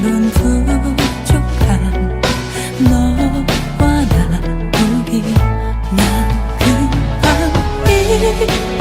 그런 부족한 너와 나 우리 만큼 밤이